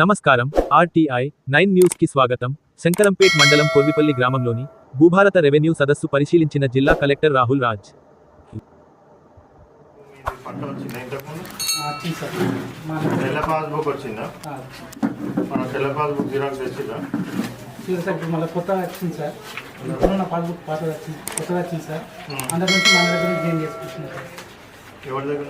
నమస్కారం RTI nine న్యూస్కి స్వాగతం. శంకరంపేట్ మండలం కొర్విపల్లి గ్రామంలోని భూభారత రెవెన్యూ సదస్సు పరిశీలించిన జిల్లా కలెక్టర్ రాహుల్ రాజ్. మీది పట్ట వచ్చిందా ఇంతకుముందు? వచ్చింది సార్. మా తెల్ల పాస్బుక్ వచ్చిందా? మన తెల్ల పాస్బుక్ జిరాక్స్ తెచ్చిందా చూసి సార్ ఇప్పుడు మళ్ళీ కొత్తగా వచ్చింది సార్. ఇప్పుడున్న పాస్బుక్ పాతగా వచ్చింది. కొత్తగా వచ్చింది సార్. అందరి నుంచి మన దగ్గర గేమ్ చేసుకుంటున్నాం సార్? ఎవరి దగ్గర?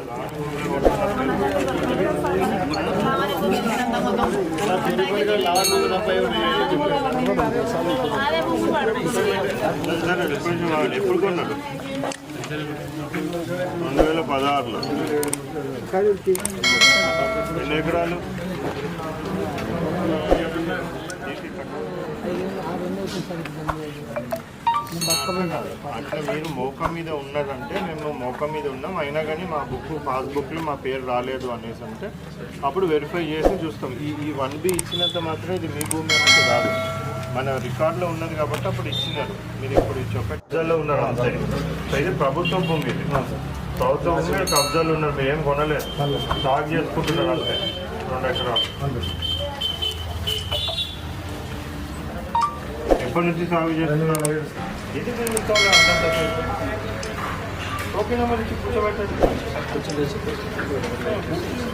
ఎప్పుడు కొన్నాడు రెండు వేల పదహారులో ఎన్ని ఎకరాలు? అంటే మీరు మోక మీద ఉన్నదంటే మేము మోక మీద ఉన్నాం. అయినా కానీ మా బుక్ పాస్బుక్లో మా పేరు రాలేదు అనేసి అంటే అప్పుడు వెరిఫై చేసి చూస్తాం. ఈ ఈ వన్ బి ఇచ్చినంత మాత్రం ఇది మీ భూమి అంటే కాదు. మన రికార్డులో ఉన్నది కాబట్టి అప్పుడు ఇచ్చినారు. మీరు ఇప్పుడు ఇచ్చి ఒక ఉన్నారు? అంతే. సో ఇది ప్రభుత్వం భూమి ఇది. ప్రభుత్వం భూమి కబ్జాలు ఉన్నారు. మీరు ఏం కొనలేదు. సాగు చేసుకుంటున్నారు అంతే. రెండు ఎకరాలు. ఎప్పటి నుంచి సాగు చేస్తున్నారు? ఇది మీరు కావాలి టోకెన్ నెంబర్ ఇచ్చి కూర్చోబెట్టండి.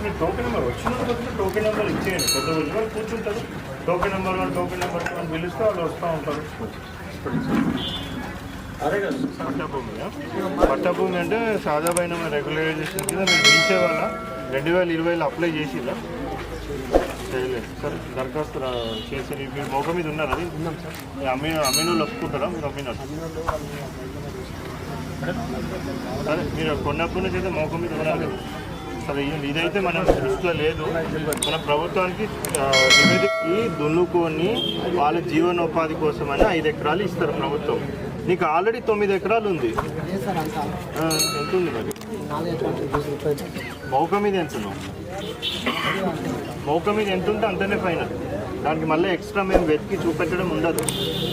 మీరు టోకెన్ నెంబర్ వచ్చిన టోకెన్ నెంబర్ ఇచ్చేయండి. కొత్త రోజు వాళ్ళు కూర్చుంటారు? Token number one token number two అని పిలిస్తే వాళ్ళు వస్తూ ఉంటారు. పట్టభూమి పట్టభూమి అంటే సాదాపైన రెగ్యులరైజేషన్ కింద మీరు పిలిచే వల్ల రెండు వేల ఇరవైలో అప్లై చేసిరా సార్ దరఖాస్తు చేసారు మీరు మోక మీద ఉన్నారు అది? ఉన్నాం సార్. అమ్మిన అమ్మిన వాళ్ళు ఒప్పుకుంటారా? మీరు అమ్మినారు సరే మీరు కొన్నప్పటి నుంచి అయితే మోక మీద ఉన్నారు. సరే ఇది- ఇదైతే మన దృష్టిలో లేదు. మన ప్రభుత్వానికి నివేదికకి దున్నుకొని వాళ్ళ జీవనోపాధి కోసం అని ఐదు ఎకరాలు ఇస్తారు ప్రభుత్వం. నీకు ఆల్రెడీ తొమ్మిది ఎకరాలు ఉంది. ఎంత ఉంది మరి? మౌక మీద ఎంత ఉన్నావు? మౌక మీద ఎంత ఉంటే అంతనే పైన దానికి మళ్ళీ ఎక్స్ట్రా మేము వెతికి చూపెట్టడం ఉండదు.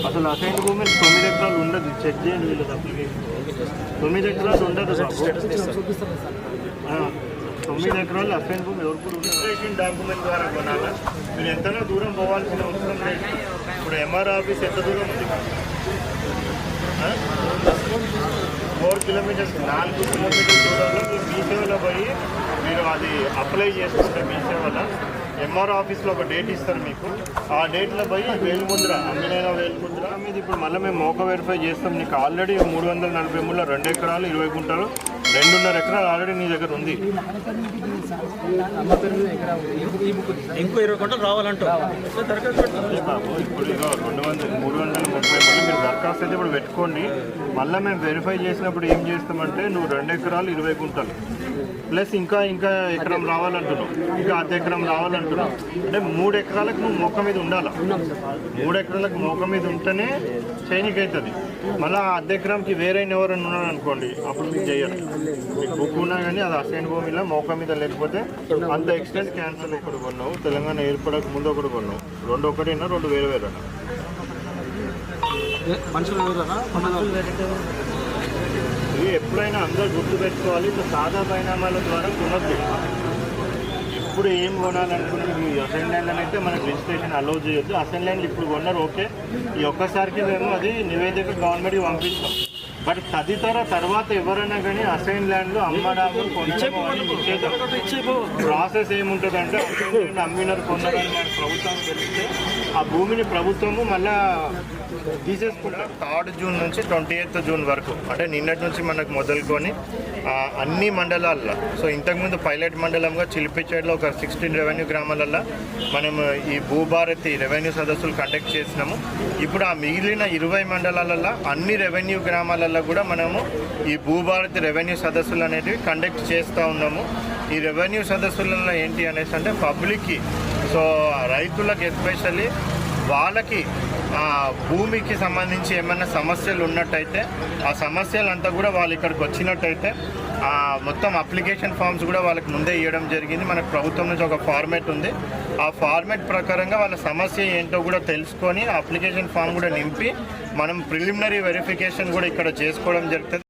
అసలు అసైన్ భూమి తొమ్మిది ఎకరాలు ఉండదు. చెక్ చేయండి వీళ్ళది అప్లికేషన్. తొమ్మిది ఎకరాలు ఉండదు తొమ్మిది ఎకరాలు అసైన్ భూమి ఎవరు రిజిస్ట్రేషన్ డాక్యుమెంట్ ద్వారా కొనాలా? మీరు ఎంతనో దూరం పోవాల్సిన అవసరం లేదు. ఇప్పుడు ఎంఆర్ ఆఫీస్ ఎంత దూరం ఉంది? ఫోర్ కిలోమీటర్స్ నాలుగు కిలోమీటర్స్ దూరంలో మీరు మీ సేవలో పోయి మీరు అది అప్లై చేసుకుంటే మీ సేవలో ఎంఆర్ ఆఫీస్లో ఒక డేట్ ఇస్తారు మీకు. ఆ డేట్లో పోయి వేలుముద్ర అమ్మినైనా వేలుముద్ర మీద ఇప్పుడు మళ్ళీ మేము మోక వెరిఫై చేస్తాం. నీకు ఆల్రెడీ మూడు వందల నలభై మూడులో రెండు ఎకరాలు ఇరవై గుంటలు రెండున్నర ఎకరాలు ఆల్రెడీ నీ దగ్గర ఉంది. ఇంకో ఇరవై గంటలు బాబు ఇప్పుడు ఇగో రెండు వందల మూడు వందల ముప్పై మళ్ళీ మీరు దరఖాస్తు అయితే ఇప్పుడు పెట్టుకోండి. మళ్ళీ మేము వెరిఫై చేసినప్పుడు ఏం చేస్తామంటే నువ్వు రెండు ఎకరాలు ఇరవై గుంటలు ప్లస్ ఇంకా ఇంకా ఎకరం రావాలంటున్నావు. ఇంకా అర్ధ ఎకరం రావాలంటున్నావు. అంటే మూడు ఎకరాలకు నువ్వు మొక్క మీద ఉండాలి? మూడు ఎకరాలకు మొక్క మీద ఉంటేనే చైనీకి అవుతుంది. మళ్ళీ ఆ అర్ధ ఎకరంకి వేరే ఎవరైనా ఉన్నాడు అనుకోండి అప్పుడు మీకు చేయరు. మీకు బుక్ ఉన్నా కానీ అది అసైన్ భూమిలో మోక మీద లేకపోతే అంత ఎక్స్టెంట్ క్యాన్సల్ ఒకటి కొన్నావు తెలంగాణ ఏర్పడక ముందు ఒకటి కొన్నావు. రెండు ఒకటేనా రెండు వేరు వేరేనా మనుషులు ఎవరన్నా? ఇది ఎప్పుడైనా అందరూ గుర్తు పెట్టుకోవాలి ఇట్లా సాదా పరిణామాల ద్వారా కొనద్దు ఎప్పుడు ఏం కొనాలనుకున్నది మీ అసెండ్ ల్యాండ్ అయితే మనకు రిజిస్ట్రేషన్ అలౌ చేయొద్దు అసెండ్ ల్యాండ్ ఇప్పుడు కొన్నారు ఓకే. ఈ ఒక్కసారికి మేము అది నివేదిక గవర్నమెంట్కి పంపిస్తాం. బట్ తదితర తర్వాత ఎవరైనా కానీ అసైన్ ల్యాండ్లు నిషేధం ప్రాసెస్ ఏముంటుందంటే అమ్మినారు కొన్నారని ప్రభుత్వం తెలిస్తే ఆ భూమిని ప్రభుత్వము మళ్ళా థర్డ్ జూన్ నుంచి ట్వంటీ ఎయిత్ జూన్ వరకు. అంటే నిన్నటి నుంచి మనకు మొదలుకొని అన్ని మండలాల్లో. సో ఇంతకుముందు పైలట్ మండలంగా చిలిపిచేడులో ఒక సిక్స్టీన్ రెవెన్యూ గ్రామాలల్లో మనం ఈ భూభారతి రెవెన్యూ సదస్సులు కండక్ట్ చేసినాము. ఇప్పుడు ఆ మిగిలిన ఇరవై మండలాలలో అన్ని రెవెన్యూ గ్రామాలలో కూడా మనము ఈ భూభారతి రెవెన్యూ సదస్సులు అనేటివి కండక్ట్ చేస్తూ ఉన్నాము. ఈ రెవెన్యూ సదస్సులలో ఏంటి అనేసి అంటే పబ్లిక్కి సో రైతులకు ఎస్పెషల్లీ వాళ్ళకి భూమికి సంబంధించి ఏమైనా సమస్యలు ఉన్నట్టయితే ఆ సమస్యలంతా కూడా వాళ్ళు ఇక్కడికి వచ్చినట్టయితే ఆ, మొత్తం అప్లికేషన్ ఫామ్స్ కూడా వాళ్ళకి ముందే ఇవ్వడం జరిగింది. మనకు ప్రభుత్వం నుంచి ఒక ఫార్మేట్ ఉంది. ఆ ఫార్మేట్ ప్రకారంగా వాళ్ళ సమస్య ఏంటో కూడా తెలుసుకొని అప్లికేషన్ ఫామ్ కూడా నింపి మనం ప్రిలిమినరీ వెరిఫికేషన్ కూడా ఇక్కడ చేసుకోవడం జరుగుతుంది.